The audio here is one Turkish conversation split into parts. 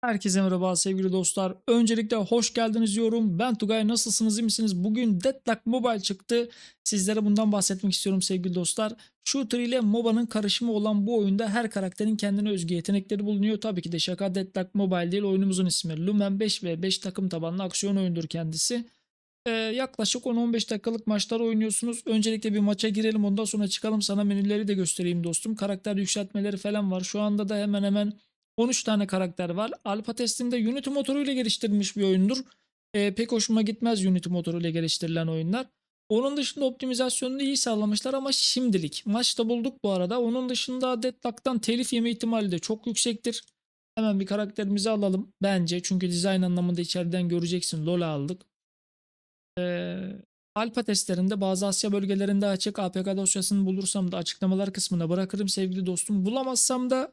Herkese merhaba sevgili dostlar. Öncelikle hoş geldiniz diyorum. Ben Tugay. Nasılsınız iyi misiniz? Bugün Deadlock Mobile çıktı. Sizlere bundan bahsetmek istiyorum sevgili dostlar. Shooter ile MOBA'nın karışımı olan bu oyunda her karakterin kendine özgü yetenekleri bulunuyor. Tabii ki de şaka Deadlock Mobile değil oyunumuzun ismi. Lumen 5 ve 5 takım tabanlı aksiyon oyundur kendisi. Ee, yaklaşık 10-15 dakikalık maçlar oynuyorsunuz. Öncelikle bir maça girelim ondan sonra çıkalım sana menüleri de göstereyim dostum. Karakter yükseltmeleri falan var. Şu anda da hemen hemen 13 tane karakter var. Alpha testinde Unity motoruyla geliştirilmiş bir oyundur. Ee, pek hoşuma gitmez Unity motoruyla geliştirilen oyunlar. Onun dışında optimizasyonunu iyi sağlamışlar ama şimdilik. Maçta bulduk bu arada. Onun dışında Deadlock'tan telif yeme ihtimali de çok yüksektir. Hemen bir karakterimizi alalım bence. Çünkü dizayn anlamında içeriden göreceksin. LoL aldık. Ee, Alpha testlerinde bazı Asya bölgelerinde açık APK dosyasını bulursam da açıklamalar kısmına bırakırım sevgili dostum. Bulamazsam da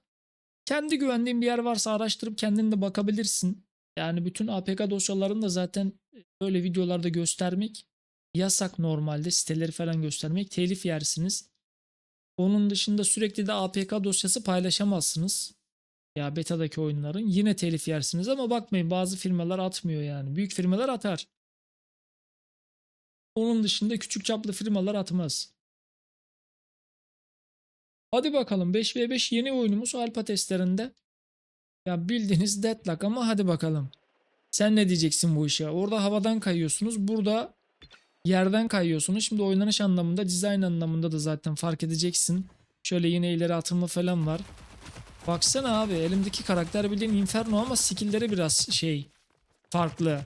kendi güvendiğin bir yer varsa araştırıp kendin de bakabilirsin. Yani bütün APK dosyalarını da zaten böyle videolarda göstermek yasak normalde. Siteleri falan göstermek telif yersiniz. Onun dışında sürekli de APK dosyası paylaşamazsınız. Ya beta'daki oyunların yine telif yersiniz ama bakmayın bazı firmalar atmıyor yani. Büyük firmalar atar. Onun dışında küçük çaplı firmalar atmaz. Hadi bakalım 5v5 yeni oyunumuz alfa testlerinde. Ya bildiğiniz deadlock ama hadi bakalım. Sen ne diyeceksin bu işe? Orada havadan kayıyorsunuz. Burada yerden kayıyorsunuz. Şimdi oynanış anlamında, dizayn anlamında da zaten fark edeceksin. Şöyle yine ileri atılma falan var. Baksana abi elimdeki karakter bildiğin Inferno ama skillleri biraz şey farklı.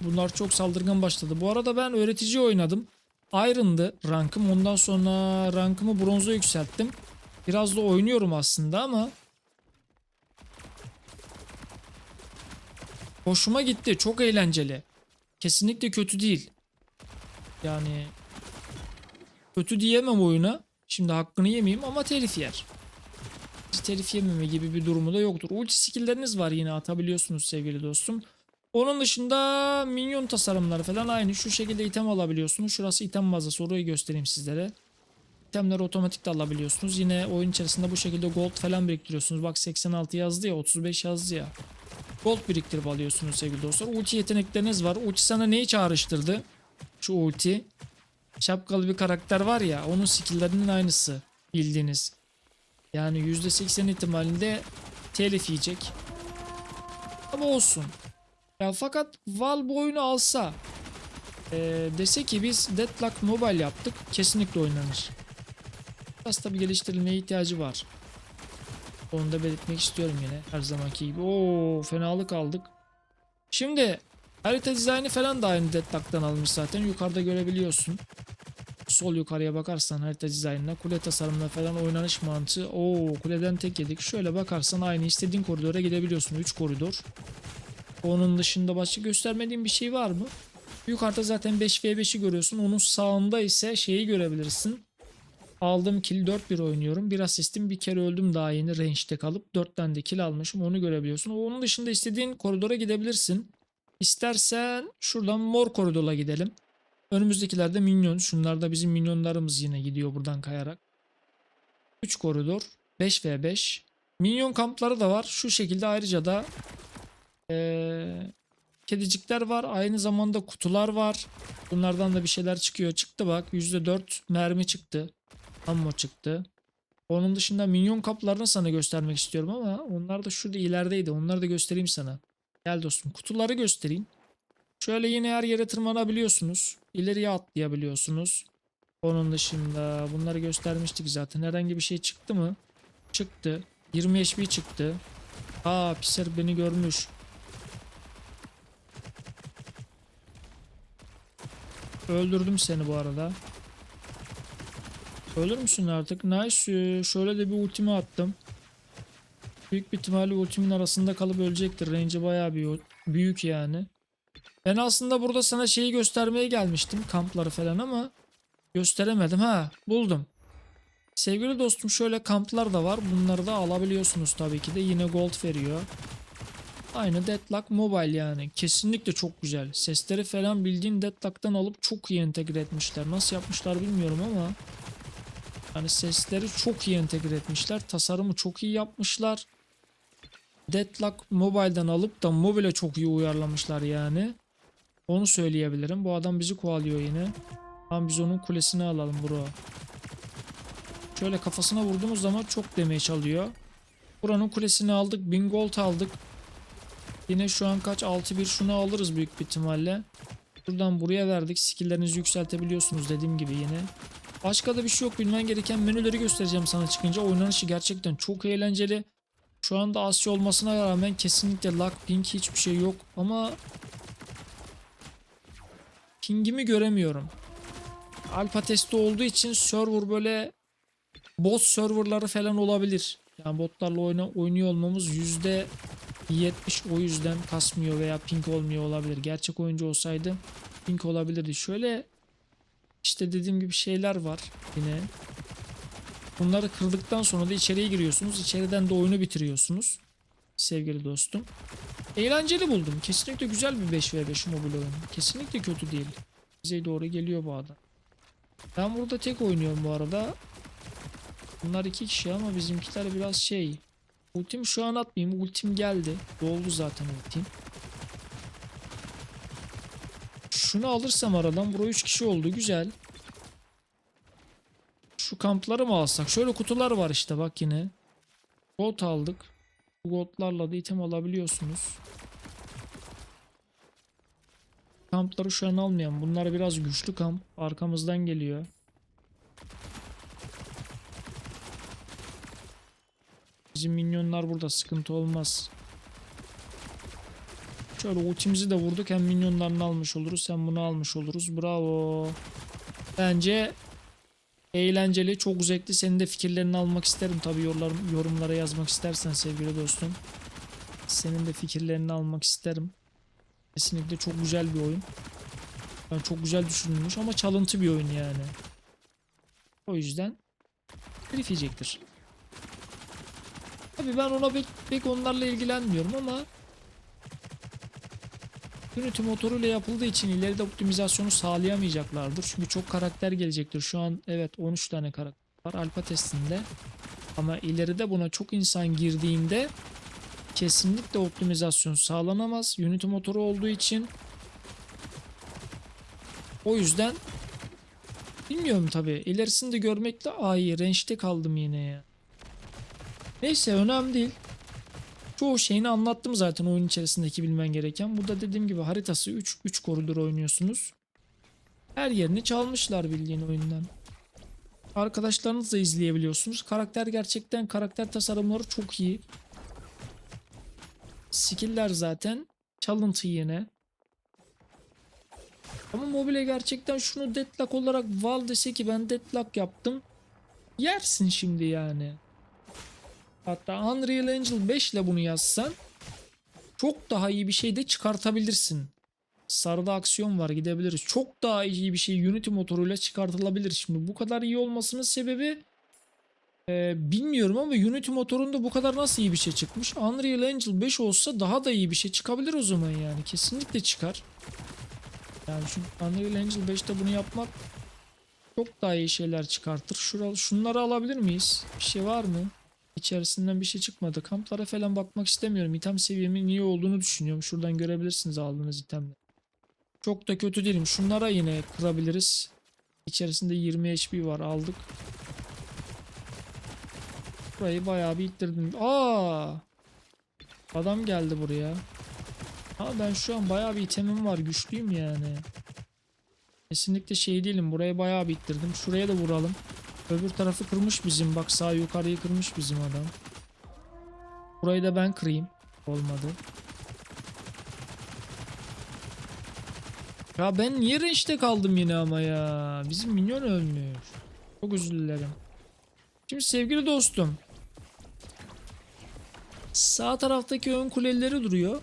Bunlar çok saldırgan başladı. Bu arada ben öğretici oynadım. Iron'dı rankım. Ondan sonra rankımı bronza yükselttim. Biraz da oynuyorum aslında ama hoşuma gitti. Çok eğlenceli. Kesinlikle kötü değil. Yani kötü diyemem oyuna. Şimdi hakkını yemeyeyim ama telif yer. Telif yememe gibi bir durumu da yoktur. Ulti skillleriniz var yine atabiliyorsunuz sevgili dostum. Onun dışında minyon tasarımları falan aynı. Şu şekilde item alabiliyorsunuz. Şurası item mağazası. Orayı göstereyim sizlere. İtemleri otomatik de alabiliyorsunuz. Yine oyun içerisinde bu şekilde gold falan biriktiriyorsunuz. Bak 86 yazdı ya 35 yazdı ya. Gold biriktirip alıyorsunuz sevgili dostlar. Ulti yetenekleriniz var. Ulti sana neyi çağrıştırdı? Şu ulti. Şapkalı bir karakter var ya onun skilllerinin aynısı. Bildiğiniz. Yani %80 ihtimalinde telif yiyecek. Ama olsun. Ya fakat Valve bu oyunu alsa eee, dese ki biz Deadlock Mobile yaptık kesinlikle oynanır. Biraz tabi geliştirilmeye ihtiyacı var. Onu da belirtmek istiyorum yine her zamanki gibi. Oo fenalık aldık. Şimdi harita dizaynı falan da aynı Deadlock'tan alınmış zaten. Yukarıda görebiliyorsun. Sol yukarıya bakarsan harita dizaynına, kule tasarımına falan oynanış mantığı. Oo kuleden tek yedik. Şöyle bakarsan aynı istediğin koridora gidebiliyorsun. 3 koridor. Onun dışında başka göstermediğim bir şey var mı? Yukarıda zaten 5v5'i görüyorsun. Onun sağında ise şeyi görebilirsin. Aldığım kill 4-1 oynuyorum. Bir asistim bir kere öldüm daha yeni range'de kalıp 4 tane de kill almışım. Onu görebiliyorsun. Onun dışında istediğin koridora gidebilirsin. İstersen şuradan mor koridora gidelim. Önümüzdekilerde minyon. Şunlar da bizim minyonlarımız yine gidiyor buradan kayarak. 3 koridor. 5v5. Minyon kampları da var. Şu şekilde ayrıca da ee, kedicikler var. Aynı zamanda kutular var. Bunlardan da bir şeyler çıkıyor. Çıktı bak. %4 mermi çıktı. Ammo çıktı. Onun dışında minyon kaplarını sana göstermek istiyorum ama onlar da şurada ilerideydi. Onları da göstereyim sana. Gel dostum. Kutuları göstereyim. Şöyle yine her yere tırmanabiliyorsunuz. İleriye atlayabiliyorsunuz. Onun dışında bunları göstermiştik zaten. Herhangi bir şey çıktı mı? Çıktı. 20 HP çıktı. Aa pisler beni görmüş. Öldürdüm seni bu arada. Ölür müsün artık? Nice. Şöyle de bir ultimi attım. Büyük bir ihtimalle ultimin arasında kalıp ölecektir. Range bayağı bir büyük yani. Ben aslında burada sana şeyi göstermeye gelmiştim. Kampları falan ama gösteremedim. Ha buldum. Sevgili dostum şöyle kamplar da var. Bunları da alabiliyorsunuz tabii ki de. Yine gold veriyor. Aynı Deadlock Mobile yani. Kesinlikle çok güzel. Sesleri falan bildiğin Deadlock'tan alıp çok iyi entegre etmişler. Nasıl yapmışlar bilmiyorum ama. Yani sesleri çok iyi entegre etmişler. Tasarımı çok iyi yapmışlar. Deadlock Mobile'dan alıp da mobile çok iyi uyarlamışlar yani. Onu söyleyebilirim. Bu adam bizi kovalıyor yine. Tamam biz onun kulesini alalım bro. Şöyle kafasına vurduğumuz zaman çok demeye çalıyor. Buranın kulesini aldık. 1000 gold aldık. Yine şu an kaç? 6-1 şunu alırız büyük bir ihtimalle. Buradan buraya verdik. Skilllerinizi yükseltebiliyorsunuz dediğim gibi yine. Başka da bir şey yok. Bilmen gereken menüleri göstereceğim sana çıkınca. Oynanışı gerçekten çok eğlenceli. Şu anda Asya olmasına rağmen kesinlikle lag ping hiçbir şey yok. Ama pingimi göremiyorum. Alpha testi olduğu için server böyle bot serverları falan olabilir. Yani botlarla oyna, oynuyor olmamız yüzde 70 o yüzden kasmıyor veya ping olmuyor olabilir. Gerçek oyuncu olsaydı ping olabilirdi. Şöyle işte dediğim gibi şeyler var yine. Bunları kırdıktan sonra da içeriye giriyorsunuz. İçeriden de oyunu bitiriyorsunuz. Sevgili dostum. Eğlenceli buldum. Kesinlikle güzel bir 5v5 mobil oyun. Kesinlikle kötü değil. Bize doğru geliyor bu adam. Ben burada tek oynuyorum bu arada. Bunlar iki kişi ama bizimkiler biraz şey. Ultim şu an atmayayım. Ultim geldi. Doldu zaten ultim. Şunu alırsam aradan. Bura 3 kişi oldu. Güzel. Şu kampları mı alsak? Şöyle kutular var işte bak yine. Gold aldık. Bu goldlarla da item alabiliyorsunuz. Kampları şu an almayalım. Bunlar biraz güçlü kamp. Arkamızdan geliyor. Bizim minyonlar burada sıkıntı olmaz. Şöyle ultimizi de vurduk. Hem minyonlarını almış oluruz hem bunu almış oluruz. Bravo. Bence eğlenceli, çok zevkli. Senin de fikirlerini almak isterim. Tabi yorumlara yazmak istersen sevgili dostum. Senin de fikirlerini almak isterim. Kesinlikle çok güzel bir oyun. Yani çok güzel düşünülmüş ama çalıntı bir oyun yani. O yüzden herif. Tabi ben ona pek, pek onlarla ilgilenmiyorum ama Unity motoruyla yapıldığı için ileride optimizasyonu sağlayamayacaklardır. Çünkü çok karakter gelecektir. Şu an evet 13 tane karakter var alfa testinde. Ama ileride buna çok insan girdiğinde kesinlikle optimizasyon sağlanamaz. Unity motoru olduğu için o yüzden bilmiyorum tabi. İlerisini de görmekle ay range'de kaldım yine ya. Neyse önemli değil. Çoğu şeyini anlattım zaten oyun içerisindeki bilmen gereken. Burada dediğim gibi haritası 3 3 koridor oynuyorsunuz. Her yerini çalmışlar bildiğin oyundan. Arkadaşlarınızı da izleyebiliyorsunuz. Karakter gerçekten karakter tasarımları çok iyi. Skill'ler zaten çalıntı yine. Ama mobile gerçekten şunu deadlock olarak Val dese ki ben deadlock yaptım. Yersin şimdi yani. Hatta Unreal Engine 5 ile bunu yazsan çok daha iyi bir şey de çıkartabilirsin. Sarıda aksiyon var gidebiliriz. Çok daha iyi bir şey Unity motoruyla çıkartılabilir. Şimdi bu kadar iyi olmasının sebebi e, bilmiyorum ama Unity motorunda bu kadar nasıl iyi bir şey çıkmış. Unreal Engine 5 olsa daha da iyi bir şey çıkabilir o zaman yani. Kesinlikle çıkar. Yani şu Unreal Engine 5'te bunu yapmak çok daha iyi şeyler çıkartır. Şuralı, şunları alabilir miyiz? Bir şey var mı? İçerisinden bir şey çıkmadı. Kamplara falan bakmak istemiyorum. İtem seviyemin iyi olduğunu düşünüyorum. Şuradan görebilirsiniz aldığınız itemleri. Çok da kötü değilim. Şunlara yine kırabiliriz. İçerisinde 20 HP var. Aldık. Burayı bayağı bir ittirdim. Aa! Adam geldi buraya. Ha ben şu an bayağı bir itemim var. Güçlüyüm yani. Kesinlikle şey değilim. Burayı bayağı bir ittirdim. Şuraya da vuralım. Öbür tarafı kırmış bizim. Bak sağ yukarıyı kırmış bizim adam. Burayı da ben kırayım. Olmadı. Ya ben niye range'de kaldım yine ama ya. Bizim minyon ölmüş. Çok özür dilerim. Şimdi sevgili dostum. Sağ taraftaki ön kuleleri duruyor.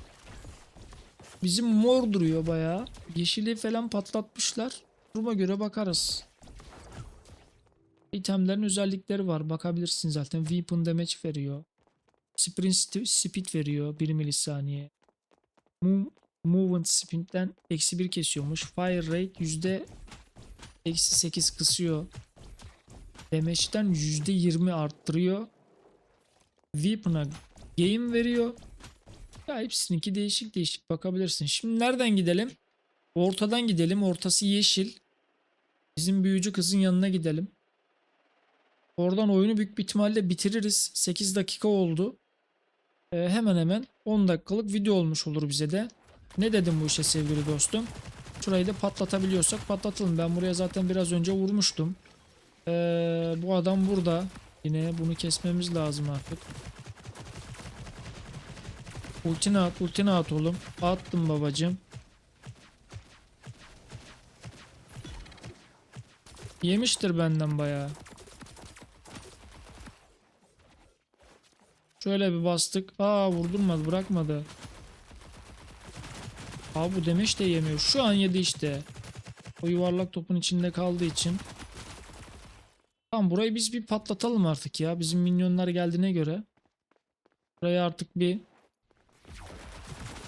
Bizim mor duruyor bayağı. Yeşili falan patlatmışlar. Duruma göre bakarız. İtemlerin özellikleri var. Bakabilirsin zaten. Weapon damage veriyor. Sprint speed veriyor. 1 milisaniye. Move, movement speed'den eksi 1 kesiyormuş. Fire rate yüzde eksi 8 kısıyor. Damage'den yüzde 20 arttırıyor. Weapon'a game veriyor. Ya hepsininki değişik değişik bakabilirsin. Şimdi nereden gidelim? Ortadan gidelim. Ortası yeşil. Bizim büyücü kızın yanına gidelim. Oradan oyunu büyük bir ihtimalle bitiririz. 8 dakika oldu. Ee, hemen hemen 10 dakikalık video olmuş olur bize de. Ne dedim bu işe sevgili dostum? Şurayı da patlatabiliyorsak patlatalım. Ben buraya zaten biraz önce vurmuştum. Ee, bu adam burada. Yine bunu kesmemiz lazım artık. Ultini at, ultini at oğlum. Attım babacım. Yemiştir benden bayağı. Şöyle bir bastık. Aa vurdurmadı, bırakmadı. Aa bu demiş de yemiyor. Şu an yedi işte. O yuvarlak topun içinde kaldığı için. Tamam burayı biz bir patlatalım artık ya. Bizim minyonlar geldiğine göre. Burayı artık bir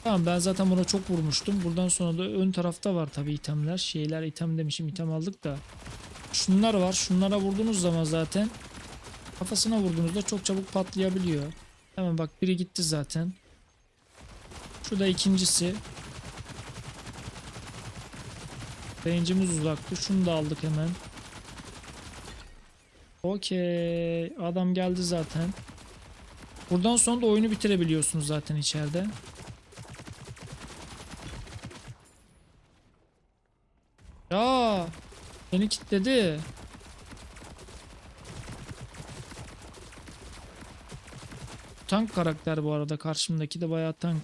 Tamam ben zaten buna çok vurmuştum. Buradan sonra da ön tarafta var tabi itemler. Şeyler item demişim item aldık da. Şunlar var. Şunlara vurduğunuz zaman zaten kafasına vurduğunuzda çok çabuk patlayabiliyor. Hemen bak biri gitti zaten. Şu da ikincisi. Range'imiz uzaktı. Şunu da aldık hemen. Okey. Adam geldi zaten. Buradan sonra da oyunu bitirebiliyorsunuz zaten içeride. Ya beni kilitledi. Tank karakter bu arada karşımdaki de bayağı tank.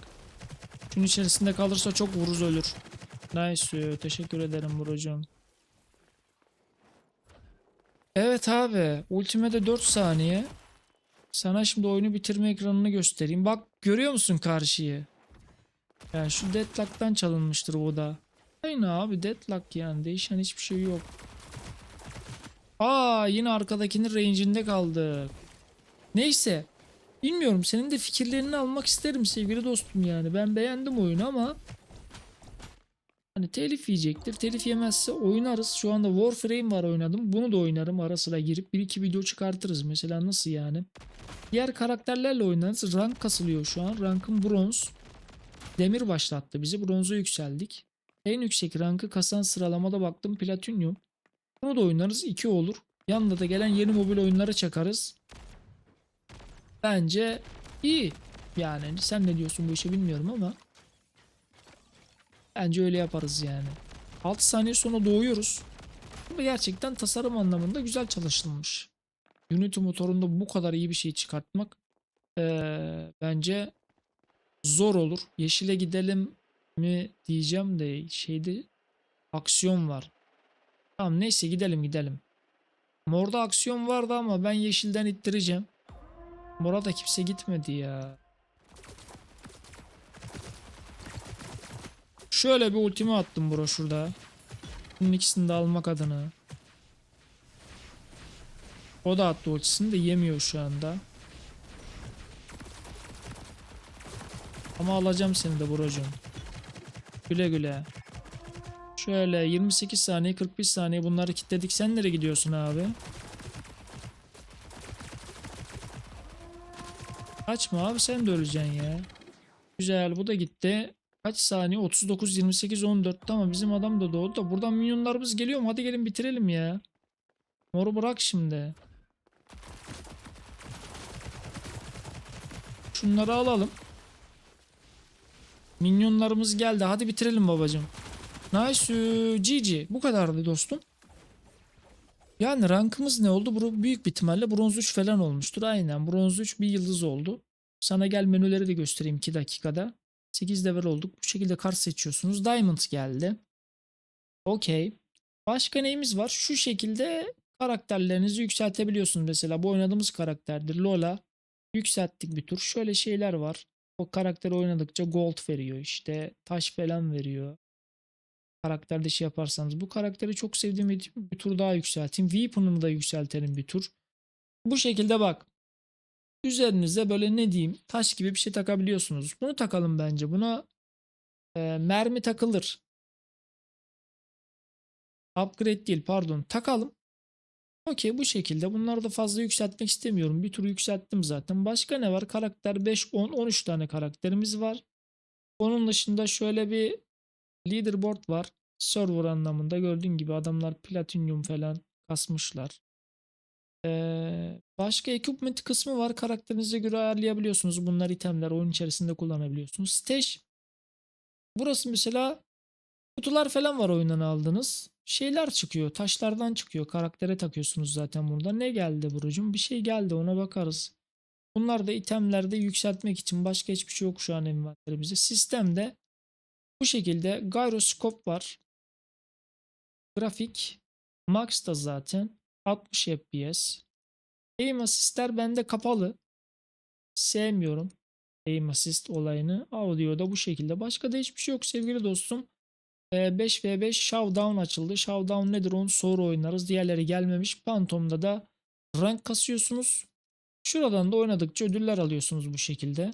Şunun içerisinde kalırsa çok vuruz ölür. Nice. Teşekkür ederim Buracığım. Evet abi. Ultimate 4 saniye. Sana şimdi oyunu bitirme ekranını göstereyim. Bak görüyor musun karşıyı? Yani şu deadlock'tan çalınmıştır bu da. Aynı abi deadlock yani. Değişen hiçbir şey yok. Aa yine arkadakinin range'inde kaldık. Neyse. Bilmiyorum senin de fikirlerini almak isterim sevgili dostum yani. Ben beğendim oyunu ama hani telif yiyecektir. Telif yemezse oynarız. Şu anda Warframe var oynadım. Bunu da oynarım ara sıra girip bir iki video çıkartırız. Mesela nasıl yani? Diğer karakterlerle oynarız. Rank kasılıyor şu an. Rankım bronz. Demir başlattı bizi. Bronza yükseldik. En yüksek rankı kasan sıralamada baktım platinyum. Bunu da oynarız. 2 olur. Yanında da gelen yeni mobil oyunları çakarız. Bence iyi. Yani sen ne diyorsun bu işe bilmiyorum ama. Bence öyle yaparız yani. 6 saniye sonra doğuyoruz. Ama gerçekten tasarım anlamında güzel çalışılmış. Unity motorunda bu kadar iyi bir şey çıkartmak eee, bence zor olur. Yeşile gidelim mi diyeceğim de şeyde aksiyon var. Tamam neyse gidelim gidelim. Morda aksiyon vardı ama ben yeşilden ittireceğim. Mora da kimse gitmedi ya. Şöyle bir ultimi attım bro şurada. Bunun ikisini de almak adına. O da attı ultisini de yemiyor şu anda. Ama alacağım seni de brocum. Güle güle. Şöyle 28 saniye 41 saniye bunları kilitledik. Sen nereye gidiyorsun abi? Açma abi sen de öleceksin ya. Güzel bu da gitti. Kaç saniye? 39, 28, 14. Ama bizim adam da doğdu da. Buradan minyonlarımız geliyor mu? Hadi gelin bitirelim ya. Moru bırak şimdi. Şunları alalım. Minyonlarımız geldi. Hadi bitirelim babacım. Nice. GG. Bu kadardı dostum. Yani rankımız ne oldu? Büyük bir ihtimalle bronz 3 falan olmuştur. Aynen bronz 3 bir yıldız oldu. Sana gel menüleri de göstereyim 2 dakikada. 8 level olduk. Bu şekilde kart seçiyorsunuz. Diamond geldi. Okey. Başka neyimiz var? Şu şekilde karakterlerinizi yükseltebiliyorsunuz. Mesela bu oynadığımız karakterdir. Lola. Yükselttik bir tur. Şöyle şeyler var. O karakteri oynadıkça gold veriyor işte. Taş falan veriyor. Karakterde şey yaparsanız. Bu karakteri çok sevdiğim bir, bir tur daha yükselteyim. Weapon'ını da yükseltelim bir tur. Bu şekilde bak. Üzerinize böyle ne diyeyim taş gibi bir şey takabiliyorsunuz. Bunu takalım bence. Buna e, mermi takılır. Upgrade değil pardon. Takalım. Okey bu şekilde. Bunları da fazla yükseltmek istemiyorum. Bir tur yükselttim zaten. Başka ne var? Karakter 5, 10, 13 tane karakterimiz var. Onun dışında şöyle bir leaderboard var. Server anlamında gördüğün gibi adamlar platinyum falan kasmışlar. Ee, başka equipment kısmı var. Karakterinize göre ayarlayabiliyorsunuz. Bunlar itemler oyun içerisinde kullanabiliyorsunuz. Stage. Burası mesela kutular falan var oyundan aldığınız. Şeyler çıkıyor. Taşlardan çıkıyor. Karaktere takıyorsunuz zaten burada. Ne geldi Burucum? Bir şey geldi ona bakarız. Bunlar da itemlerde yükseltmek için başka hiçbir şey yok şu an envanterimizde. Sistemde bu şekilde gyroscope var. Grafik max da zaten 60 FPS. Aim assist'ler bende kapalı. Sevmiyorum aim assist olayını. Audio da bu şekilde. Başka da hiçbir şey yok sevgili dostum. Ee, 5v5 Showdown açıldı. Showdown nedir onu sonra oynarız. Diğerleri gelmemiş. Phantom'da da rank kasıyorsunuz. Şuradan da oynadıkça ödüller alıyorsunuz bu şekilde.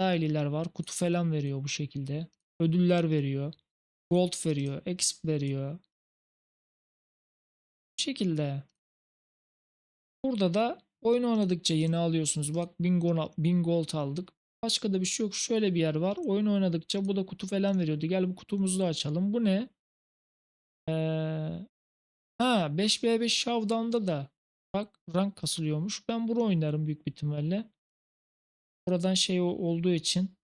Dahililer var. Kutu falan veriyor bu şekilde. Ödüller veriyor. Gold veriyor. Exp veriyor. Bu şekilde. Burada da oyun oynadıkça yeni alıyorsunuz. Bak 1000 gold, 1000 gold aldık. Başka da bir şey yok. Şöyle bir yer var. Oyun oynadıkça bu da kutu falan veriyordu. Gel bu kutumuzu da açalım. Bu ne? Ee, ha 5v5 Showdown'da da bak rank kasılıyormuş. Ben bunu oynarım büyük bir ihtimalle. Buradan şey olduğu için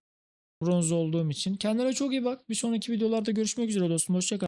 bronz olduğum için. Kendine çok iyi bak. Bir sonraki videolarda görüşmek üzere dostum. Hoşça kal.